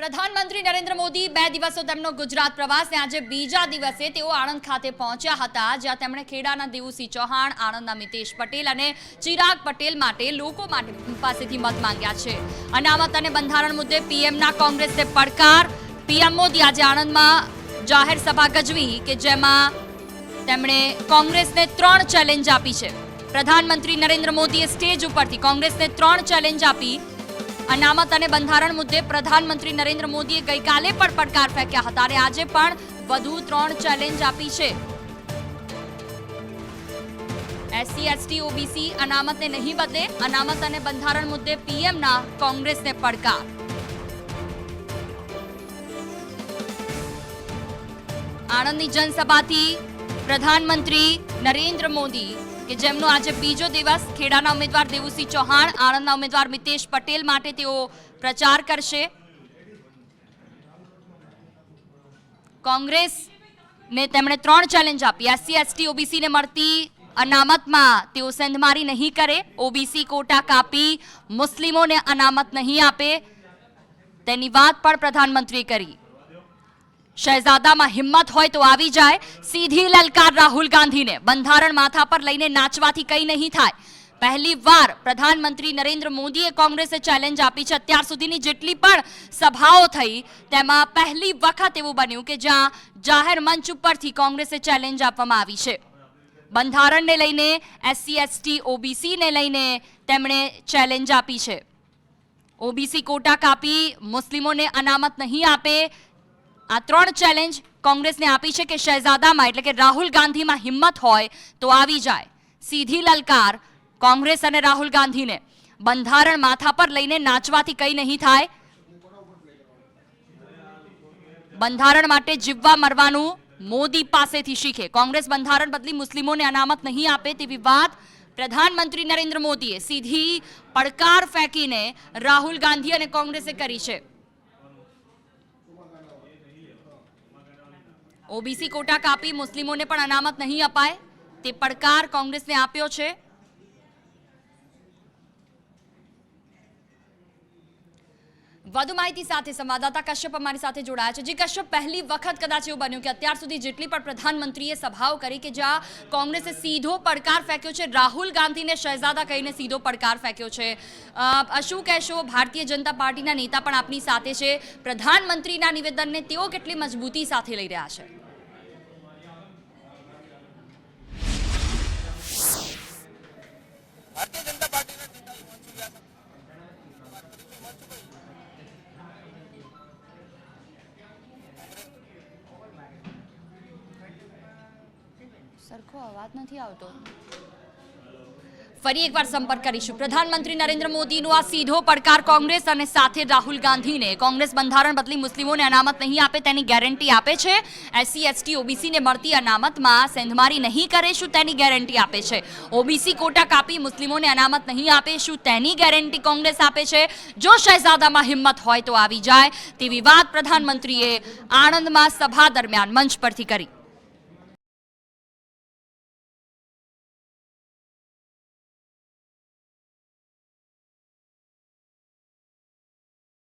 પ્રધાનમંત્રી નરેન્દ્ર મોદી બે દિવસો તેમનો ગુજરાત પ્રવાસ ને આજે બીજા દિવસે તેઓ આણંદ ખાતે પહોંચ્યા હતા, જ્યાં તેમણે ખેડાના દેવુસિંહ ચૌહાણ, આણંદના મિતેશ પટેલ અને ચિરાગ પટેલ માટે લોકો માટે પાસેથી મત માંગ્યા છે. અનામત અને બંધારણ મુદ્દે પીએમના કોંગ્રેસને પડકાર. પીએમ મોદી આજે આણંદમાં જાહેર સભા ગજવી કે જેમાં તેમણે કોંગ્રેસને ત્રણ ચેલેન્જ આપી છે. પ્રધાનમંત્રી નરેન્દ્ર મોદીએ સ્ટેજ ઉપરથી કોંગ્રેસને ત્રણ ચેલેન્જ આપી અનામત અને બંધારણ મુદ્દે પ્રધાનમંત્રી નરેન્દ્ર મોદીએ ગઈકાલે પણ પડકાર ફેંક્યા હતા અને આજે પણ વધુ ત્રણ ચેલેન્જ આપી છે. એસસી એસટી ઓબીસી અનામતને નહીં બદલે અનામત અને બંધારણ મુદ્દે પીએમના કોંગ્રેસને પડકાર. આણંદની જનસભાથી પ્રધાનમંત્રી નરેન્દ્ર મોદી કે જેમનો આજે બીજો દિવસ ખેડાના ઉમેદવાર દેવુસિંહ ચૌહાણ, આણંદના ઉમેદવાર મિતેશ પટેલ માટે તેઓ પ્રચાર કરશે. કોંગ્રેસ ને તેમણે ત્રણ ચેલેન્જ આપી. એસસી, એસટી ઓબીસીને મળતી અનામતમાં તેઓ સેંધમારી નહીં કરે. ઓબીસી કોટા કાપી, મુસ્લિમોને અનામત નહીં આપે. તેની વાત પણ પ્રધાનમંત્રીએ કરી. શહેજાદામાં હિંમત હોય તો આવી જાય. સીધી લલકાર રાહુલ ગાંધીને બંધારણ માથા પર લઈને નાચવાથી કંઈ નહીં થાય. પહેલી વાર પ્રધાનમંત્રી નરેન્દ્ર મોદીએ કોંગ્રેસે ચેલેન્જ આપી છે. અત્યાર સુધીની જેટલી પણ સભાઓ થઈ, તેમાં પહેલી વખત એવું બન્યું કે જ્યાં જાહેર મંચ ઉપરથી કોંગ્રેસે ચેલેન્જ આપવામાં આવી છે. બંધારણને લઈને એસસી એસટી ઓબીસીને લઈને તેમણે ચેલેન્જ આપી છે. ઓબીસી કોટા કાપી, મુસ્લિમોને અનામત નહીં આપે આ ત્રણ ચેલેન્જ કોંગ્રેસને આપી છે કે શહેજાદામાં એટલે કે રાહુલ ગાંધીમાં હિંમત હોય તો આવી જાય. સીધી લલકાર કોંગ્રેસ અને રાહુલ ગાંધીને. બંધારણ માથા પર લઈને નાચવાથી કંઈ નહીં થાય. બંધારણ માટે જીવવા મરવાનું મોદી પાસેથી શીખે. કોંગ્રેસ બંધારણ બદલી મુસ્લિમોને અનામત નહીં આપે તેવી વાત પ્રધાનમંત્રી નરેન્દ્ર મોદીએ સીધી પડકાર ફેંકીને રાહુલ ગાંધી અને કોંગ્રેસે કરી છે. ઓબીસી કોટા કાપી મુસ્લિમોને પણ અનામત નહીં અપાય. તે પડકાર કોંગ્રેસને આપ્યો છે. વધુ માહિતી સાથે સંવાદદાતા કશ્યપ અમારી સાથે જોડાયા છે. જે કશ્યપ, પહેલી વખત કદાચ એવું બન્યું કે અત્યાર સુધી જેટલી પણ પ્રધાનમંત્રીએ સભાઓ કરી કે જ્યાં કોંગ્રેસે સીધો પડકાર ફેંક્યો છે, રાહુલ ગાંધીને શહેજાદા કહીને સીધો પડકાર ફેંક્યો છે. શું કહેશો? ભારતીય જનતા પાર્ટીના નેતા પણ આપની સાથે છે. પ્રધાનમંત્રીના નિવેદનને તેઓ કેટલી મજબૂતી સાથે લઈ રહ્યા છે? સરખો અવાજ નથી આવતો. ફરી એકવાર સંપર્ક કરીશું. પ્રધાનમંત્રી નરેન્દ્ર મોદીનો આ સીધો પડકાર કોંગ્રેસ અને સાથે રાહુલ ગાંધીને. કોંગ્રેસ બંધારણ બદલી મુસ્લિમોને અનામત નહીં આપે, તેની ગેરંટી આપે છે. એસસી, એસટી, ઓબીસીને મળતી અનામતમાં સેંધમારી નહીં કરે શું તેની ગેરંટી આપે છે? ઓબીસી કોટા કાપી મુસ્લિમોને અનામત નહીં આપે શું તેની ગેરંટી કોંગ્રેસ આપે છે? જો શહેજાદામાં હિંમત હોય તો આવી જાય. તેવી વાત પ્રધાનમંત્રીએ આણંદમાં સભા દરમિયાન મંચ પરથી કરી.